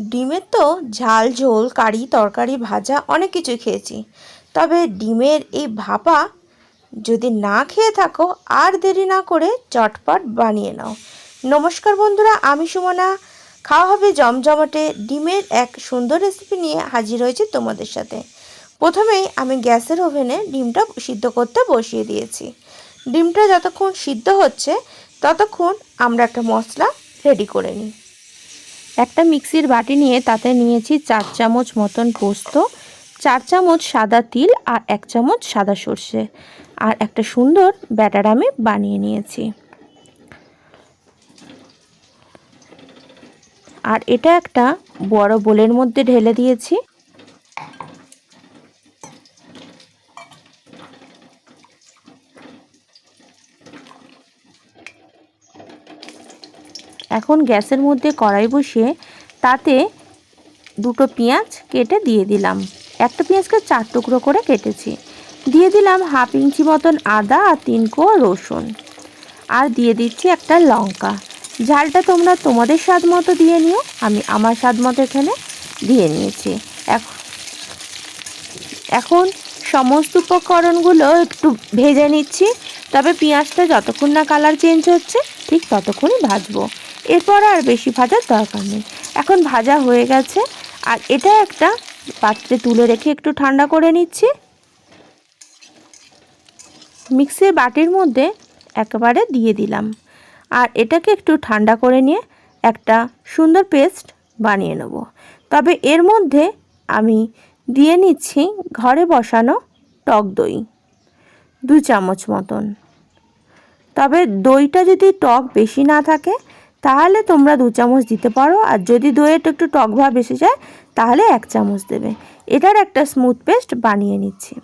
ডিমের তো ঝাল, ঝোল, কারি, তরকারি, ভাজা অনেক কিছু খেয়েছি। তবে ডিমের এই ভাপা যদি না খেয়ে থাকো, আর দেরি না করে চটপট বানিয়ে নাও। নমস্কার বন্ধুরা, আমি সুমনা। খাওয়া হবে জমজমাটে ডিমের এক সুন্দর রেসিপি নিয়ে হাজির হয়েছি তোমাদের সাথে। প্রথমেই আমি গ্যাসের ওভেনে ডিমটা সিদ্ধ করতে বসিয়ে দিয়েছি। ডিমটা যতক্ষণ সিদ্ধ হচ্ছে, ততক্ষণ আমরা একটা মশলা রেডি করে নিই। একটা মিক্সির বাটি নিয়ে তাতে নিয়েছি চার চামচ মতন পোস্ত, চার চামচ সাদা তিল আর এক চামচ সাদা সর্ষে। আর একটা সুন্দর ব্যাটার আমি বানিয়ে নিয়েছি। আর এটা একটা বড় বোলের মধ্যে ঢেলে দিয়েছি। এখন গ্যাসের মধ্যে কড়াই বসিয়ে তাতে দুটো পেঁয়াজ কেটে দিয়ে দিলাম। একটা পেঁয়াজকে চার টুকরো করে কেটেছি। দিয়ে দিলাম হাফ ইঞ্চি মতন আদা আর তিন কো রসুন। আর দিয়ে দিচ্ছি একটা লঙ্কা। ঝালটা তোমরা তোমাদের স্বাদ মতো দিয়ে নিও। আমি আমার স্বাদ মতো এখানে দিয়ে নিয়েছি। এখন সমস্ত উপকরণগুলো একটু ভেজে নিচ্ছি। তবে পেঁয়াজটা যতক্ষণ না কালার চেঞ্জ হচ্ছে ঠিক ততক্ষণই ভাজবো। এরপর আর বেশি ভাজার দরকার নেই। এখন ভাজা হয়ে গেছে। আর এটা একটা পাত্রে তুলে রেখে একটু ঠান্ডা করে নিচ্ছি। মিক্সির বাটির মধ্যে একেবারে দিয়ে দিলাম। আর এটাকে একটু ঠান্ডা করে নিয়ে একটা সুন্দর পেস্ট বানিয়ে নেব। তবে এর মধ্যে আমি দিয়ে নিচ্ছি ঘরে বসানো টক দই। দু চামচ মতন। তবে দইটা যদি টক বেশি না থাকে, তাহলে তোমরা দু চামচ দিতে পারো। আর যদি দইয়ের একটু টক ভাব এসে যায়, তাহলে এক চামচ দেবে। এটার একটা স্মুথ পেস্ট বানিয়ে নিচ্ছি।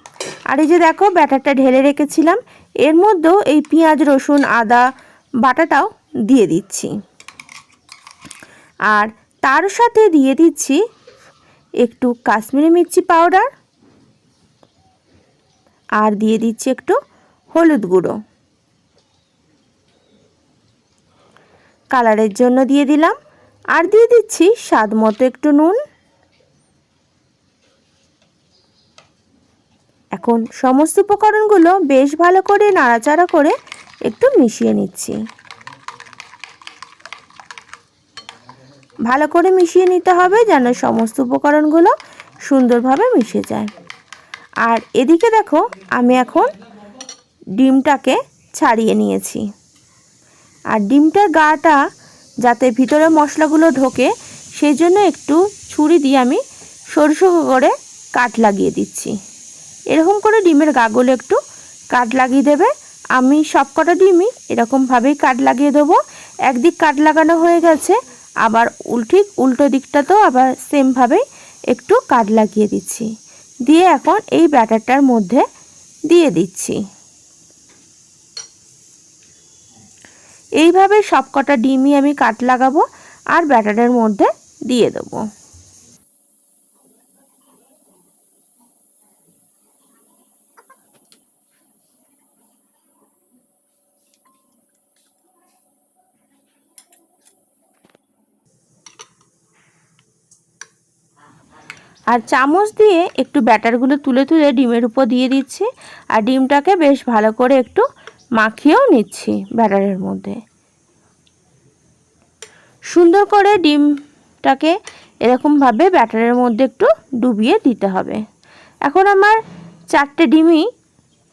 আর এই যে দেখো, ব্যাটারটা ঢেলে রেখেছিলাম। এর মধ্যেও এই পেঁয়াজ, রসুন, আদা বাটাটাও দিয়ে দিচ্ছি। আর তার সাথে দিয়ে দিচ্ছি একটু কাশ্মীরি মির্চি পাউডার। আর দিয়ে দিচ্ছি একটু হলুদ গুঁড়ো। কালারের জন্য দিয়ে দিলাম। আর দিয়ে দিচ্ছি স্বাদ মতো একটু নুন। এখন সমস্ত উপকরণগুলো বেশ ভালো করে নাড়াচাড়া করে একটু মিশিয়ে নিচ্ছি। ভালো করে মিশিয়ে নিতে হবে যেন সমস্ত উপকরণগুলো সুন্দরভাবে মিশে যায়। আর এদিকে দেখো আমি এখন ডিমটাকে ছাড়িয়ে নিয়েছি। আর ডিমটার গাটা যাতে ভিতরে মশলাগুলো ঢোকে সেই জন্য একটু ছুরি দিয়ে আমি সরু করে কাট লাগিয়ে দিচ্ছি। এরকম করে ডিমের গাগুলো একটু কাট লাগিয়ে দেবে। আমি সব কটা ডিমই এরকমভাবেই কাট লাগিয়ে দেবো। একদিক কাট লাগানো হয়ে গেছে, আবার ঠিক উল্টো দিকটাতেও আবার সেমভাবেই একটু কাট লাগিয়ে দিচ্ছি। দিয়ে এখন এই ব্যাটারটার মধ্যে দিয়ে দিচ্ছি। এইভাবে সব কটা ডিমই আমি কাট লাগাবো আর ব্যাটারের মধ্যে দিয়ে দেবো। আর চামচ দিয়ে একটু ব্যাটারগুলো তুলে তুলে ডিমের উপর দিয়ে দিচ্ছি। আর ডিমটাকে বেশ ভালো করে একটু মাখিয়েও নিচ্ছি ব্যাটারের মধ্যে। সুন্দর করে ডিমটাকে এরকমভাবে ব্যাটারের মধ্যে একটু ডুবিয়ে দিতে হবে। এখন আমার চারটে ডিমই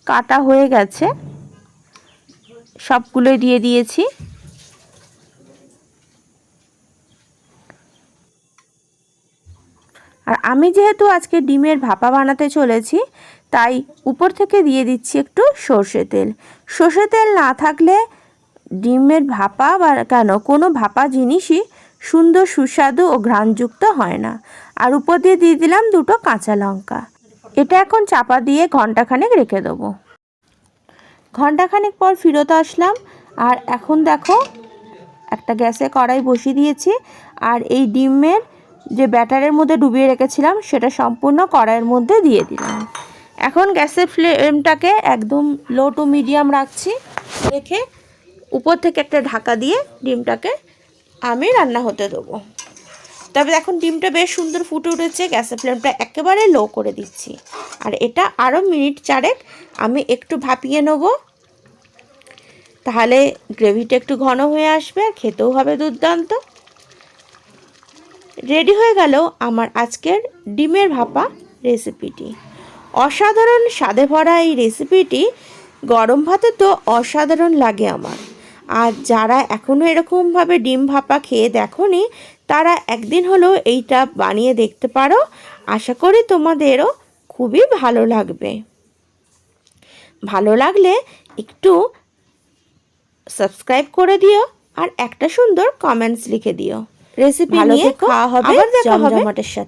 কাটা হয়ে গেছে। সবগুলোই দিয়ে দিয়েছি। আমি যেহেতু আজকে ডিমের ভাপা বানাতে চলেছি, তাই উপর থেকে দিয়ে দিচ্ছি একটু সর্ষে তেল। সর্ষে তেল না থাকলে ডিমের ভাপা বা কেন, কোনো ভাপা জিনিসই সুন্দর, সুস্বাদু ও ঘ্রাণযুক্ত হয় না। আর উপর দিয়ে দিয়ে দিলাম দুটো কাঁচা লঙ্কা। এটা এখন চাপা দিয়ে ঘন্টাখানেক রেখে দেবো। ঘন্টাখানেক পর ফিরত আসলাম। আর এখন দেখো, একটা গ্যাসে কড়াই বসিয়ে দিয়েছি। আর এই ডিমের যে ব্যাটারের মধ্যে ডুবিয়ে রেখেছিলাম, সেটা সম্পূর্ণ কড়াইয়ের মধ্যে দিয়ে দিলাম। এখন গ্যাসের ফ্লেমটাকে একদম লো টু মিডিয়াম রাখছি। রেখে উপর থেকে একটা ঢাকা দিয়ে ডিমটাকে আমি রান্না হতে দেবো। তবে এখন ডিমটা বেশ সুন্দর ফুটে উঠেছে, গ্যাসের ফ্লেমটা একেবারে লো করে দিচ্ছি। আর এটা আরও মিনিট চারেক আমি একটু ভাপিয়ে নেব। তাহলে গ্রেভিটা একটু ঘন হয়ে আসবে খেতেও হবে দুর্দান্ত। রেডি হয়ে গেল আমার আজকের ডিমের ভাপা রেসিপিটি। অসাধারণ স্বাদে ভরা এই রেসিপিটি গরম ভাতে তো অসাধারণ লাগে আমার। আর যারা এখনও এরকমভাবে ডিম ভাপা খেয়ে দেখোনি, তারা একদিন হলেও এইটা বানিয়ে দেখতে পারো। আশা করি তোমাদেরও খুবই ভালো লাগবে। ভালো লাগলে একটু সাবস্ক্রাইব করে দিও আর একটা সুন্দর কমেন্টস লিখে দিও। রেসিপি নিয়ে খাওয়া হবে। জমজমাটের সাথে।